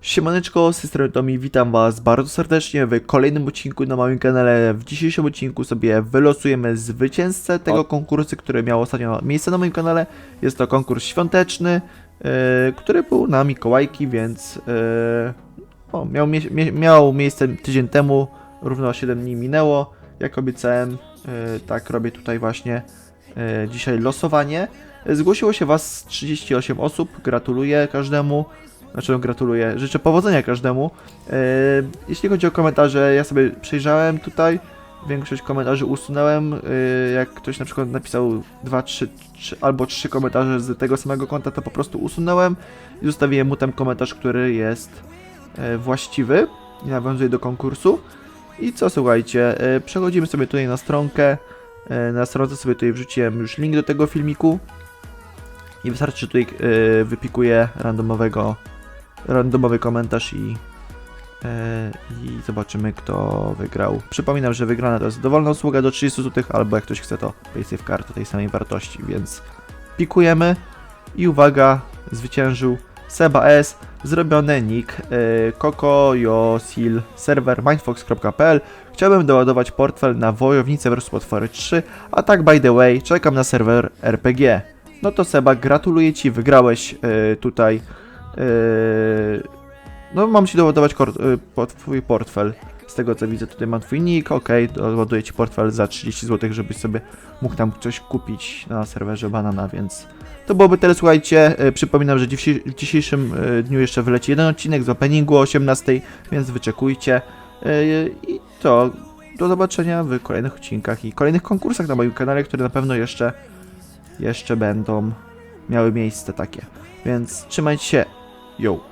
Siemaneczko, z tej strony Tomi, witam was bardzo serdecznie w kolejnym odcinku na moim kanale. W dzisiejszym odcinku sobie wylosujemy zwycięzcę tego konkursu, który miał ostatnio miejsce na moim kanale. Jest to konkurs świąteczny, yy, który był na Mikołajki, więc yy, o, miał, mie mie miał miejsce tydzień temu, równo 7 dni minęło. Jak obiecałem, yy, tak robię tutaj właśnie yy, dzisiaj losowanie. Zgłosiło się was 38 osób, gratuluję każdemu. Znaczy gratuluję, życzę powodzenia każdemu. E, jeśli chodzi o komentarze, ja sobie przejrzałem tutaj. Większość komentarzy usunąłem. E, jak ktoś na przykład napisał 2, 3, 3 albo 3 komentarze z tego samego konta, to po prostu usunąłem i zostawiłem mu ten komentarz, który jest e, właściwy i nawiązuje do konkursu. I co słuchajcie, przechodzimy sobie tutaj na stronkę. Na stronce sobie tutaj wrzuciłem już link do tego filmiku. I wystarczy, że tutaj wypikuję randomowego, randomowy komentarz i, e, i zobaczymy kto wygrał. Przypominam, że wygrana to jest dowolna usługa do 30 zł, albo jak ktoś chce to PaySafe Card tej samej wartości, więc pikujemy i uwaga, zwyciężył Seba S, zrobione nick e, kokojosil serwer mindfox.pl Chciałbym doładować portfel na Wojownicę vs Potwory 3, a tak by the way, czekam na serwer RPG. No to Seba, gratuluję Ci, wygrałeś e, tutaj. E, no mam Ci doładować po, Twój portfel. Z tego co widzę, tutaj mam Twój nick, ok, doładuję Ci portfel za 30 zł, żebyś sobie mógł tam coś kupić na serwerze Banana, więc to byłoby tyle, słuchajcie. E, przypominam, że w dzisiejszym dniu jeszcze wyleci jeden odcinek z openingu o 18, więc wyczekujcie. I to, do zobaczenia w kolejnych odcinkach i kolejnych konkursach na moim kanale, które na pewno jeszcze jeszcze będą miały miejsce takie. Więc trzymajcie się. Yo.